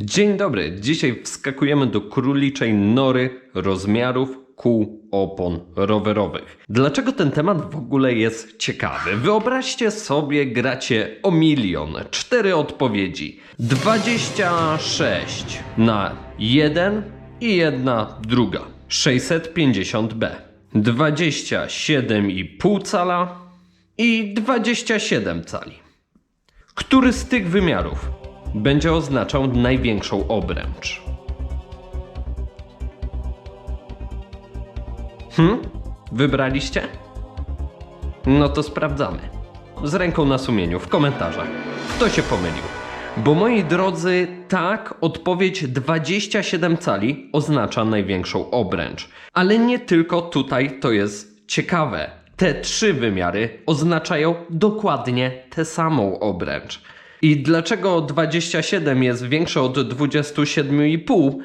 Dzień dobry. Dzisiaj wskakujemy do króliczej nory rozmiarów kół opon rowerowych. Dlaczego ten temat w ogóle jest ciekawy? Wyobraźcie sobie, gracie o milion. Cztery odpowiedzi. 26 na jeden i jedna druga. 650b. 27,5 cala i 27 cali. Który z tych wymiarów będzie oznaczał największą obręcz? Hmm? Wybraliście? No to sprawdzamy. Z ręką na sumieniu, w komentarzach. Kto się pomylił? Bo moi drodzy, tak, odpowiedź 27 cali oznacza największą obręcz. Ale nie tylko tutaj to jest ciekawe. Te trzy wymiary oznaczają dokładnie tę samą obręcz. I dlaczego 27 jest większe od 27,5?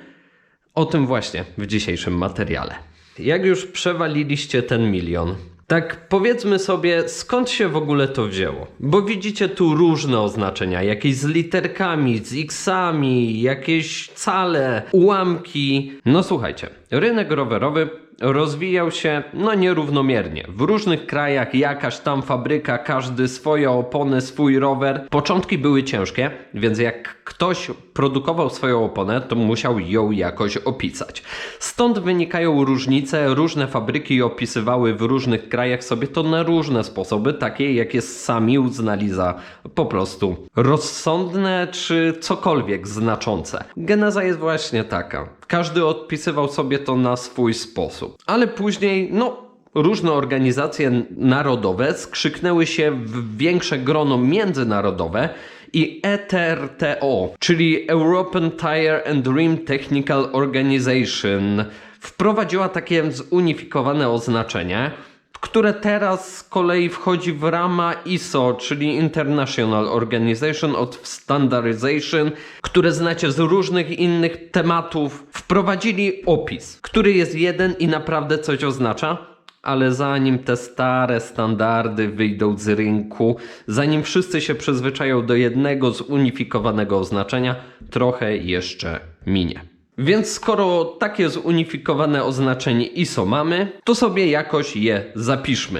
O tym właśnie w dzisiejszym materiale. Jak już przewaliliście ten milion, tak powiedzmy sobie, skąd się w ogóle to wzięło? Bo widzicie tu różne oznaczenia, jakieś z literkami, z xami, jakieś cale, ułamki. No słuchajcie, rynek rowerowy rozwijał się no nierównomiernie. W różnych krajach jakaś tam fabryka, każdy swoje opony, swój rower. Początki były ciężkie, więc jak ktoś produkował swoją oponę, to musiał ją jakoś opisać. Stąd wynikają różnice, różne fabryki opisywały w różnych krajach sobie to na różne sposoby, takie jakie sami uznali za po prostu rozsądne czy cokolwiek znaczące. Geneza jest właśnie taka. Każdy odpisywał sobie to na swój sposób. Ale później, no, różne organizacje narodowe skrzyknęły się w większe grono międzynarodowe i ETRTO, czyli European Tire and Rim Technical Organization, wprowadziła takie zunifikowane oznaczenie, które teraz z kolei wchodzi w rama ISO, czyli International Organization of Standardization, które znacie z różnych innych tematów. Wprowadzili opis, który jest jeden i naprawdę coś oznacza. Ale zanim te stare standardy wyjdą z rynku, zanim wszyscy się przyzwyczają do jednego zunifikowanego oznaczenia, trochę jeszcze minie. Więc skoro takie zunifikowane oznaczenie ISO mamy, to sobie jakoś je zapiszmy.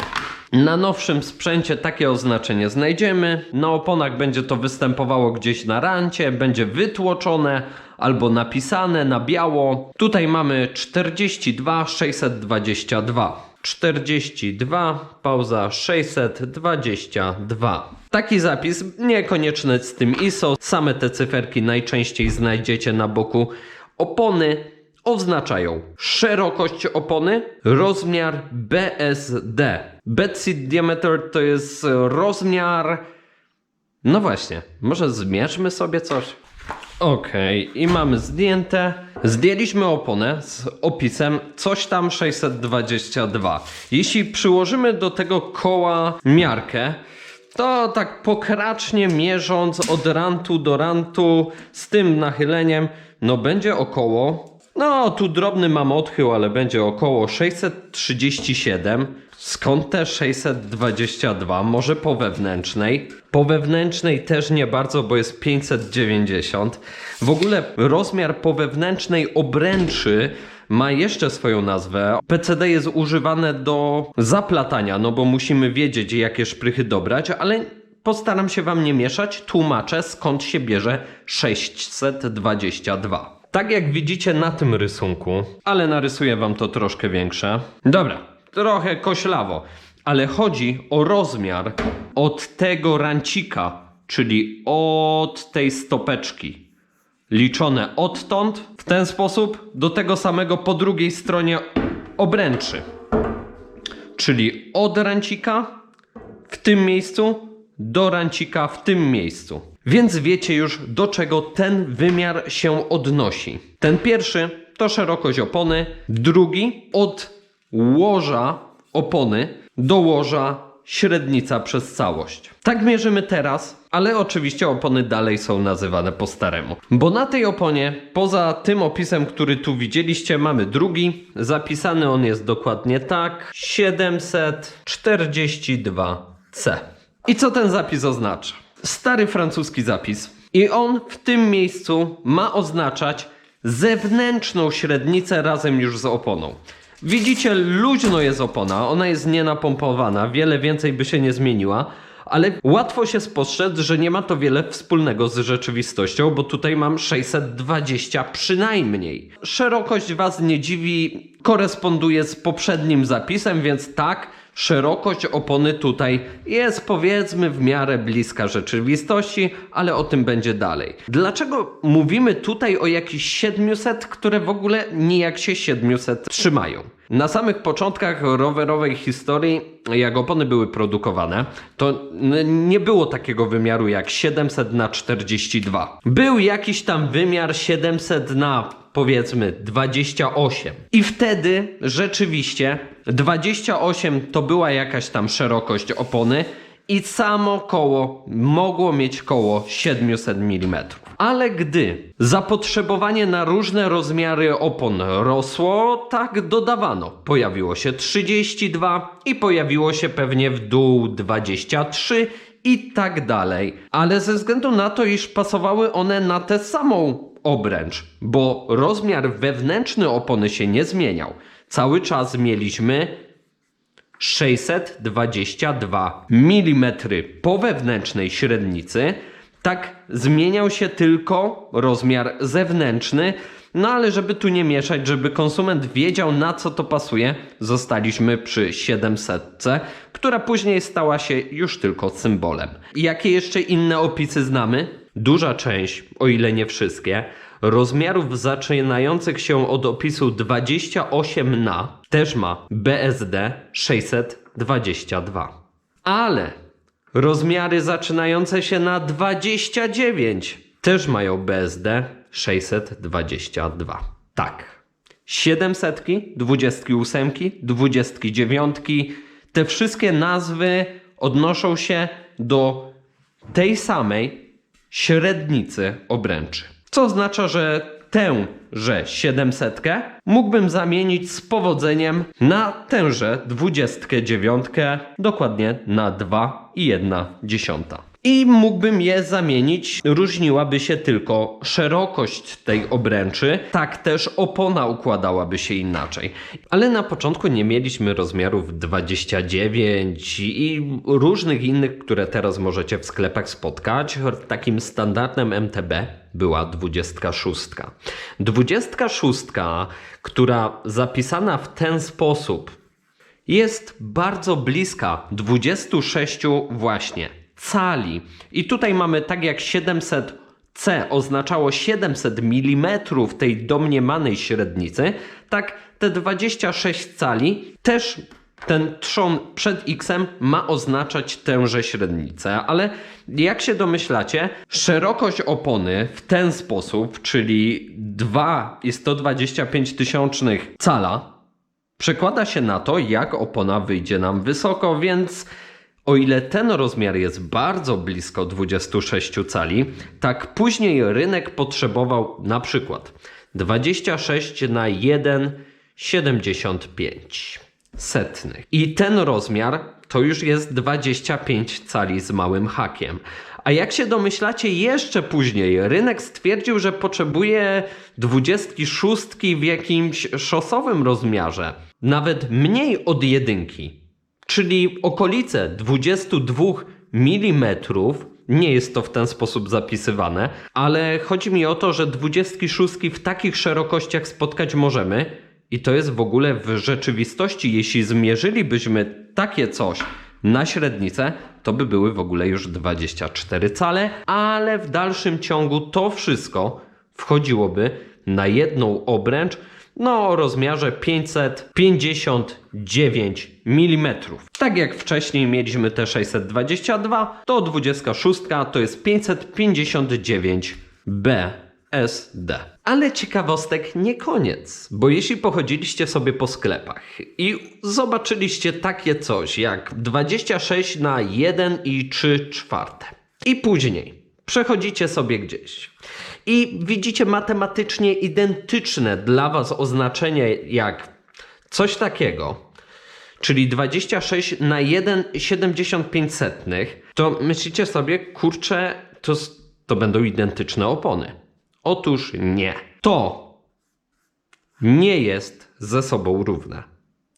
Na nowszym sprzęcie takie oznaczenie znajdziemy. Na oponach będzie to występowało gdzieś na rancie, będzie wytłoczone albo napisane na biało. Tutaj mamy 42 622. 42, pauza 622. Taki zapis, niekonieczny z tym ISO, same te cyferki najczęściej znajdziecie na boku opony. Oznaczają szerokość opony, rozmiar BSD. Bedseat diameter to jest rozmiar. No właśnie, może zmierzmy sobie coś? Okej, i mamy zdjęte. Zdjęliśmy oponę z opisem coś tam 622. Jeśli przyłożymy do tego koła miarkę, to tak pokracznie mierząc od rantu do rantu z tym nachyleniem, no będzie około, no tu drobny mam odchył, ale będzie około 637. Skąd te 622? Może po wewnętrznej? Po wewnętrznej też nie bardzo, bo jest 590. W ogóle rozmiar po wewnętrznej obręczy ma jeszcze swoją nazwę. PCD jest używane do zaplatania, no bo musimy wiedzieć, jakie szprychy dobrać, ale postaram się wam nie mieszać. Tłumaczę, skąd się bierze 622. Tak jak widzicie na tym rysunku, ale narysuję wam to troszkę większe. Dobra, trochę koślawo, ale chodzi o rozmiar od tego rancika, czyli od tej stopeczki liczone odtąd w ten sposób do tego samego po drugiej stronie obręczy. Czyli od rancika w tym miejscu do rancika w tym miejscu. Więc wiecie już do czego ten wymiar się odnosi. Ten pierwszy to szerokość opony, drugi od łoża opony do łoża średnica przez całość. Tak mierzymy teraz, ale oczywiście opony dalej są nazywane po staremu. Bo na tej oponie, poza tym opisem, który tu widzieliście, mamy drugi. Zapisany on jest dokładnie tak: 742C. I co ten zapis oznacza? Stary francuski zapis I on w tym miejscu ma oznaczać zewnętrzną średnicę razem już z oponą. Widzicie, luźno jest opona, ona jest nienapompowana, wiele więcej by się nie zmieniła, ale łatwo się spostrzec, że nie ma to wiele wspólnego z rzeczywistością, bo tutaj mam 620 przynajmniej. Szerokość Was nie dziwi, koresponduje z poprzednim zapisem, więc tak, szerokość opony tutaj jest powiedzmy w miarę bliska rzeczywistości, ale o tym będzie dalej. Dlaczego mówimy tutaj o jakichś 700, które w ogóle nijak się 700 trzymają? Na samych początkach rowerowej historii, jak opony były produkowane, to nie było takiego wymiaru jak 700 na 42. Był jakiś tam wymiar 700 na powiedzmy 28. I wtedy rzeczywiście 28 to była jakaś tam szerokość opony i samo koło mogło mieć koło 700 mm. Ale gdy zapotrzebowanie na różne rozmiary opon rosło, tak dodawano. Pojawiło się 32 i pojawiło się pewnie w dół 23 i tak dalej. Ale ze względu na to, iż pasowały one na tę samą obręcz, bo rozmiar wewnętrzny opony się nie zmieniał. Cały czas mieliśmy 622 mm po wewnętrznej średnicy. Tak zmieniał się tylko rozmiar zewnętrzny. No ale żeby tu nie mieszać, żeby konsument wiedział na co to pasuje, zostaliśmy przy 700, która później stała się już tylko symbolem. Jakie jeszcze inne opisy znamy? Duża część, o ile nie wszystkie, rozmiarów zaczynających się od opisu 28 na też ma BSD 622. Ale rozmiary zaczynające się na 29 też mają BSD 622. Tak. 700, 28, 29, te wszystkie nazwy odnoszą się do tej samej średnicy obręczy. Co oznacza, że tę, że 700 mógłbym zamienić z powodzeniem na tęże 29, dokładnie na 2,1. I mógłbym je zamienić, różniłaby się tylko szerokość tej obręczy, tak też opona układałaby się inaczej. Ale na początku nie mieliśmy rozmiarów 29 i różnych innych, które teraz możecie w sklepach spotkać. Takim standardem MTB była 26. 26, która zapisana w ten sposób jest bardzo bliska 26 właśnie cali. I tutaj mamy tak jak 700 C oznaczało 700 mm tej domniemanej średnicy, tak te 26 cali też ten trzon przed x ma oznaczać tęże średnicę, ale jak się domyślacie, szerokość opony w ten sposób, czyli 2 i 125 tysiącznych cala, przekłada się na to, jak opona wyjdzie nam wysoko, więc o ile ten rozmiar jest bardzo blisko 26 cali, tak później rynek potrzebował na przykład 26 na 1,75 setnych. I ten rozmiar to już jest 25 cali z małym hakiem. A jak się domyślacie, jeszcze później rynek stwierdził, że potrzebuje 26 w jakimś szosowym rozmiarze, nawet mniej od jedynki czyli okolice 22 mm. Nie jest to w ten sposób zapisywane, ale chodzi mi o to, że 26 w takich szerokościach spotkać możemy i to jest w ogóle w rzeczywistości, jeśli zmierzylibyśmy takie coś na średnicę, to by były w ogóle już 24 cale, ale w dalszym ciągu to wszystko wchodziłoby na jedną obręcz, no o rozmiarze 559 mm. Tak jak wcześniej mieliśmy te 622, to 26 to jest 559 BSD. Ale ciekawostek nie koniec, bo jeśli pochodziliście sobie po sklepach i zobaczyliście takie coś jak 26 na 1 i 3 czwarte i później przechodzicie sobie gdzieś i widzicie matematycznie identyczne dla Was oznaczenie jak coś takiego, czyli 26 na 1,75, to myślicie sobie, kurczę, to to będą identyczne opony. Otóż nie. To nie jest ze sobą równe.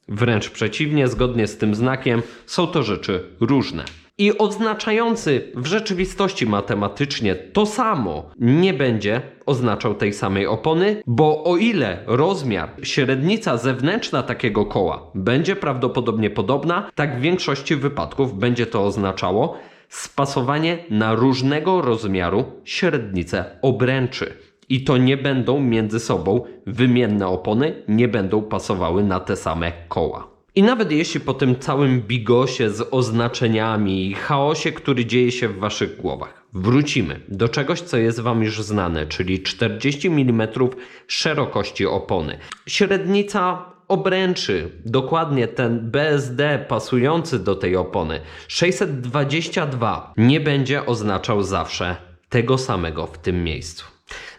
Wręcz przeciwnie, zgodnie z tym znakiem, są to rzeczy różne. I oznaczający w rzeczywistości matematycznie to samo nie będzie oznaczał tej samej opony, bo o ile rozmiar, średnica zewnętrzna takiego koła będzie prawdopodobnie podobna, tak w większości wypadków będzie to oznaczało spasowanie na różnego rozmiaru średnice obręczy. I to nie będą między sobą wymienne opony, nie będą pasowały na te same koła. I nawet jeśli po tym całym bigosie z oznaczeniami i chaosie, który dzieje się w waszych głowach, wrócimy do czegoś, co jest wam już znane, czyli 40 mm szerokości opony. Średnica obręczy, dokładnie ten BSD pasujący do tej opony 622 nie będzie oznaczał zawsze tego samego w tym miejscu.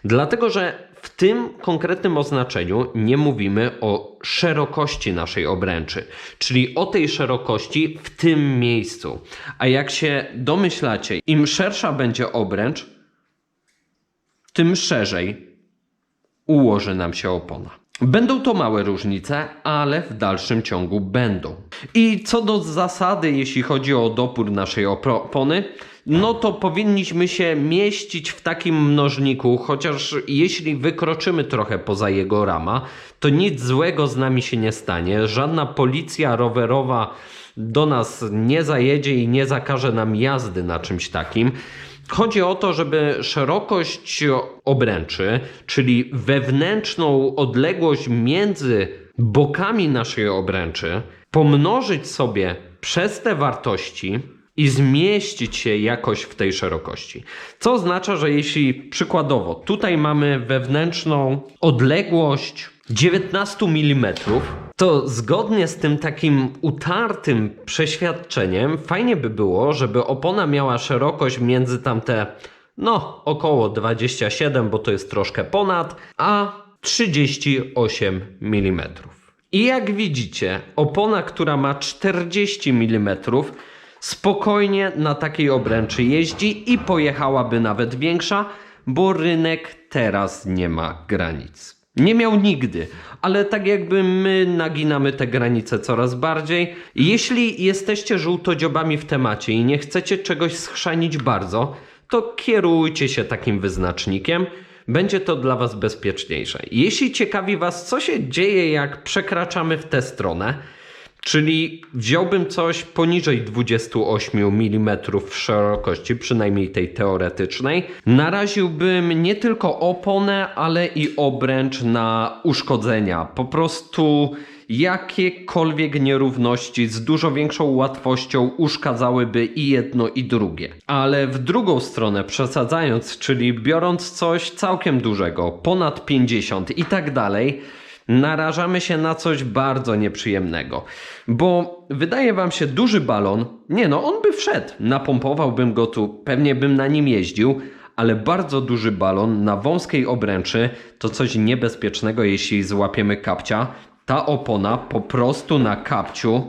Dlatego, że w tym konkretnym oznaczeniu nie mówimy o szerokości naszej obręczy, czyli o tej szerokości w tym miejscu. A jak się domyślacie, im szersza będzie obręcz, tym szerzej ułoży nam się opona. Będą to małe różnice, ale w dalszym ciągu będą. I co do zasady, jeśli chodzi o dopór naszej opony, no to powinniśmy się mieścić w takim mnożniku, chociaż jeśli wykroczymy trochę poza jego rama, to nic złego z nami się nie stanie. Żadna policja rowerowa do nas nie zajedzie i nie zakaże nam jazdy na czymś takim. Chodzi o to, żeby szerokość obręczy, czyli wewnętrzną odległość między bokami naszej obręczy, pomnożyć sobie przez te wartości i zmieścić się jakoś w tej szerokości. Co oznacza, że jeśli przykładowo tutaj mamy wewnętrzną odległość 19 mm, to zgodnie z tym takim utartym przeświadczeniem, fajnie by było, żeby opona miała szerokość między tamte, no, około 27, bo to jest troszkę ponad, a 38 mm. I jak widzicie, opona, która ma 40 mm, spokojnie na takiej obręczy jeździ i pojechałaby nawet większa, bo rynek teraz nie ma granic. Nie miał nigdy, ale tak jakby my naginamy te granice coraz bardziej. Jeśli jesteście żółtodziobami w temacie i nie chcecie czegoś schrzanić bardzo, to kierujcie się takim wyznacznikiem. Będzie to dla Was bezpieczniejsze. Jeśli ciekawi Was, co się dzieje, jak przekraczamy w tę stronę, Czyli wziąłbym coś poniżej 28 mm szerokości, przynajmniej tej teoretycznej. Naraziłbym nie tylko oponę, ale i obręcz na uszkodzenia. Po prostu jakiekolwiek nierówności z dużo większą łatwością uszkadzałyby i jedno i drugie. Ale w drugą stronę przesadzając, czyli biorąc coś całkiem dużego, ponad 50 i tak dalej, narażamy się na coś bardzo nieprzyjemnego. Bo wydaje wam się duży balon, nie no, on by wszedł, napompowałbym go tu, pewnie bym na nim jeździł, ale bardzo duży balon na wąskiej obręczy to coś niebezpiecznego, jeśli złapiemy kapcia. Ta opona po prostu na kapciu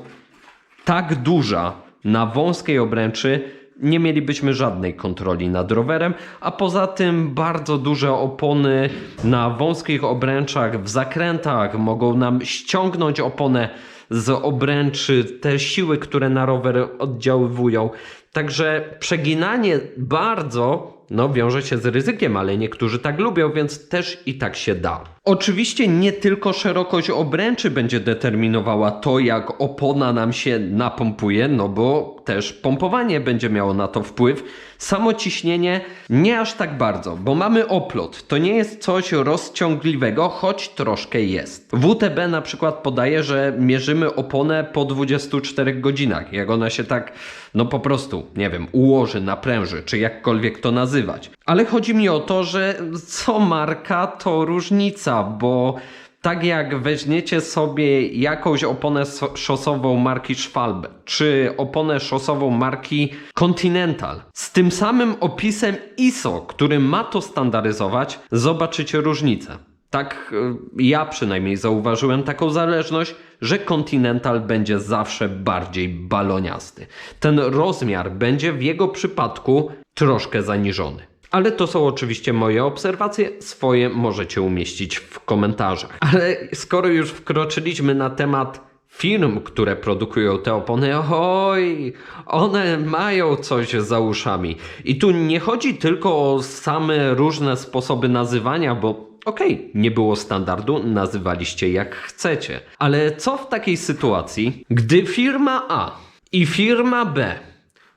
tak duża na wąskiej obręczy nie mielibyśmy żadnej kontroli nad rowerem, a poza tym bardzo duże opony na wąskich obręczach w zakrętach mogą nam ściągnąć oponę z obręczy, te siły, które na rower oddziaływują. Także przeginanie bardzo no, wiąże się z ryzykiem, ale niektórzy tak lubią, więc też i tak się da. Oczywiście nie tylko szerokość obręczy będzie determinowała to, jak opona nam się napompuje, no bo też pompowanie będzie miało na to wpływ. Samo ciśnienie nie aż tak bardzo, bo mamy oplot. To nie jest coś rozciągliwego, choć troszkę jest. WTB na przykład podaje, że mierzymy oponę po 24 godzinach. Jak ona się tak, no po prostu, nie wiem, ułoży, napręży, czy jakkolwiek to nazywać. Ale chodzi mi o to, że co marka to różnica, bo tak jak weźmiecie sobie jakąś oponę szosową marki Schwalbe, czy oponę szosową marki Continental, z tym samym opisem ISO, który ma to standaryzować, zobaczycie różnicę. Tak y, ja przynajmniej zauważyłem taką zależność, że Continental będzie zawsze bardziej baloniasty. Ten rozmiar będzie w jego przypadku troszkę zaniżony. Ale to są oczywiście moje obserwacje, swoje możecie umieścić w komentarzach. Ale skoro już wkroczyliśmy na temat firm, które produkują te opony, oj, one mają coś za uszami. I tu nie chodzi tylko o same różne sposoby nazywania, bo okej, nie było standardu, nazywaliście jak chcecie. Ale co w takiej sytuacji, gdy firma A i firma B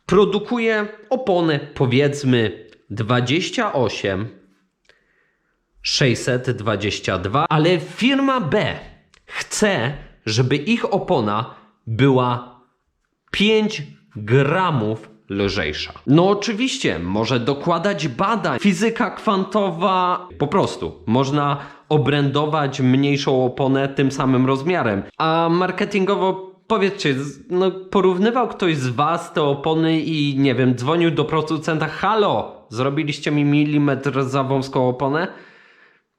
produkuje opony powiedzmy 28 622, ale firma B chce, żeby ich opona była 5 gramów lżejsza. No oczywiście, może dokładać badań. Fizyka kwantowa, po prostu można obrędować mniejszą oponę tym samym rozmiarem. A marketingowo powiedzcie, no porównywał ktoś z was te opony i nie wiem, dzwonił do producenta, halo, zrobiliście mi milimetr za wąską oponę?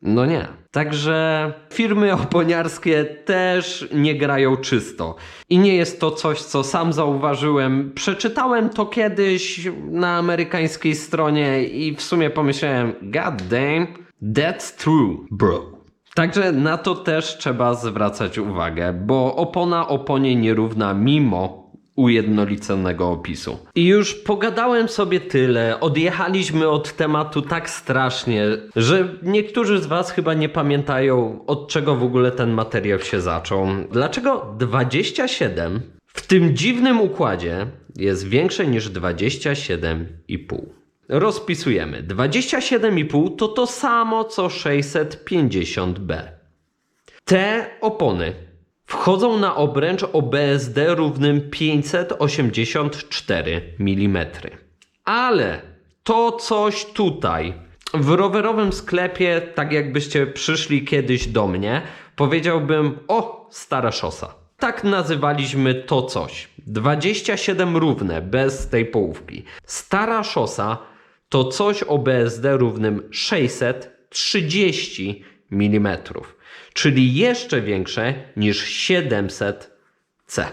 No nie. Także firmy oponiarskie też nie grają czysto. I nie jest to coś, co sam zauważyłem. Przeczytałem to kiedyś na amerykańskiej stronie i w sumie pomyślałem, god damn, that's true, bro. Także na to też trzeba zwracać uwagę, bo opona oponie nierówna mimo ujednoliconego opisu. I już pogadałem sobie tyle, odjechaliśmy od tematu tak strasznie, że niektórzy z Was chyba nie pamiętają, od czego w ogóle ten materiał się zaczął. Dlaczego 27 w tym dziwnym układzie jest większe niż 27,5? Rozpisujemy. 27,5 to to samo co 650B. Te opony wchodzą na obręcz o BSD równym 584 mm. Ale to coś tutaj w rowerowym sklepie, tak jakbyście przyszli kiedyś do mnie, powiedziałbym: O, stara szosa. Tak nazywaliśmy to coś. 27 równe, bez tej połówki. Stara szosa to coś o BSD równym 630 mm, czyli jeszcze większe niż 700C.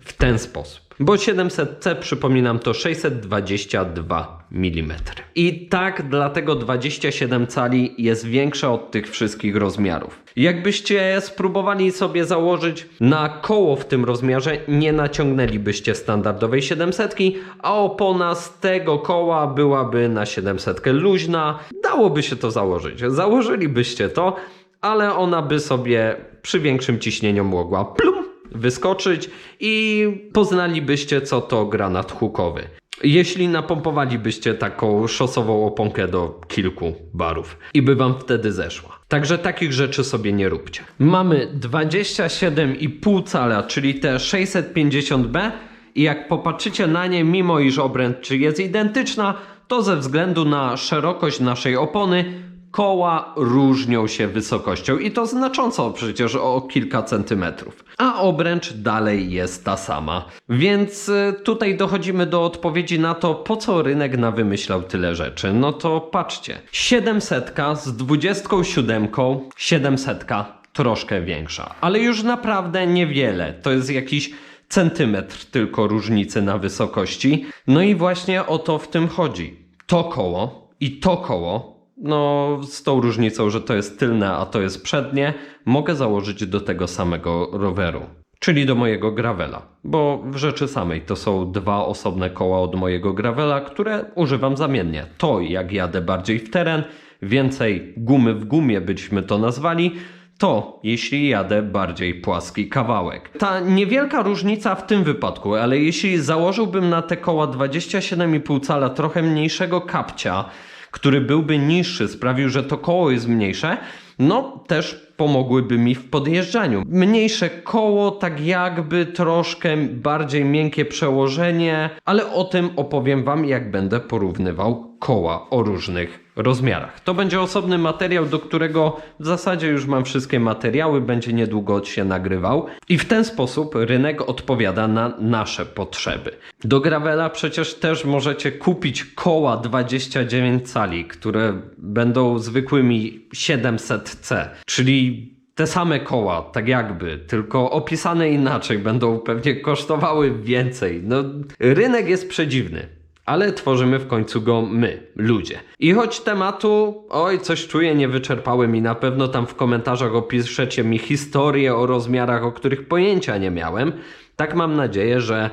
W ten sposób. Bo 700C, przypominam, to 622 mm. I tak dlatego 27 cali jest większe od tych wszystkich rozmiarów. Jakbyście spróbowali sobie założyć na koło w tym rozmiarze, nie naciągnęlibyście standardowej 700, a opona z tego koła byłaby na 700 luźna. Dałoby się to założyć. Założylibyście to, ale ona by sobie przy większym ciśnieniu mogła plum wyskoczyć i poznalibyście, co to granat hukowy. Jeśli napompowalibyście taką szosową oponkę do kilku barów i by wam wtedy zeszła. Także takich rzeczy sobie nie róbcie. Mamy 27,5 cala, czyli te 650B i jak popatrzycie na nie, mimo iż obręcz jest identyczna, to ze względu na szerokość naszej opony koła różnią się wysokością i to znacząco przecież o kilka centymetrów. A obręcz dalej jest ta sama. Więc y, tutaj dochodzimy do odpowiedzi na to, po co rynek nawymyślał tyle rzeczy. No to patrzcie. 700 z 27, 700 troszkę większa, ale już naprawdę niewiele. To jest jakiś centymetr tylko różnicy na wysokości. No i właśnie o to w tym chodzi. To koło i to koło no, z tą różnicą, że to jest tylne, a to jest przednie, mogę założyć do tego samego roweru. Czyli do mojego gravela. Bo w rzeczy samej to są dwa osobne koła od mojego gravela, które używam zamiennie. To jak jadę bardziej w teren, więcej gumy w gumie byśmy to nazwali, to jeśli jadę bardziej płaski kawałek. Ta niewielka różnica w tym wypadku, ale jeśli założyłbym na te koła 27,5 cala trochę mniejszego kapcia, który byłby niższy, sprawił, że to koło jest mniejsze, no też pomogłyby mi w podjeżdżaniu. Mniejsze koło, tak jakby troszkę bardziej miękkie przełożenie, ale o tym opowiem Wam, jak będę porównywał koła o różnych rozmiarach. To będzie osobny materiał, do którego w zasadzie już mam wszystkie materiały, będzie niedługo się nagrywał i w ten sposób rynek odpowiada na nasze potrzeby. Do Gravela przecież też możecie kupić koła 29 cali, które będą zwykłymi 700C, czyli te same koła, tak jakby, tylko opisane inaczej, będą pewnie kosztowały więcej. No, rynek jest przedziwny. Ale tworzymy w końcu go my, ludzie. I choć tematu, oj, coś czuję, nie wyczerpałem i na pewno tam w komentarzach opiszecie mi historię o rozmiarach, o których pojęcia nie miałem, tak mam nadzieję, że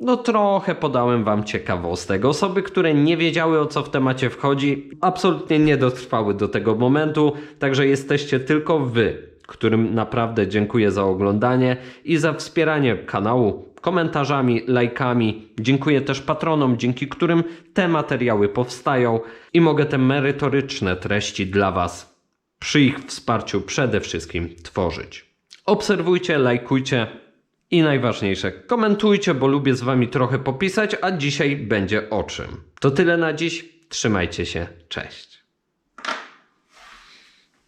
no trochę podałem wam ciekawostek. Osoby, które nie wiedziały o co w temacie wchodzi, absolutnie nie dotrwały do tego momentu, także jesteście tylko wy, którym naprawdę dziękuję za oglądanie i za wspieranie kanału komentarzami, lajkami. Dziękuję też patronom, dzięki którym te materiały powstają i mogę te merytoryczne treści dla was przy ich wsparciu przede wszystkim tworzyć. Obserwujcie, lajkujcie i najważniejsze, komentujcie, bo lubię z wami trochę popisać, a dzisiaj będzie o czym. To tyle na dziś. Trzymajcie się. Cześć.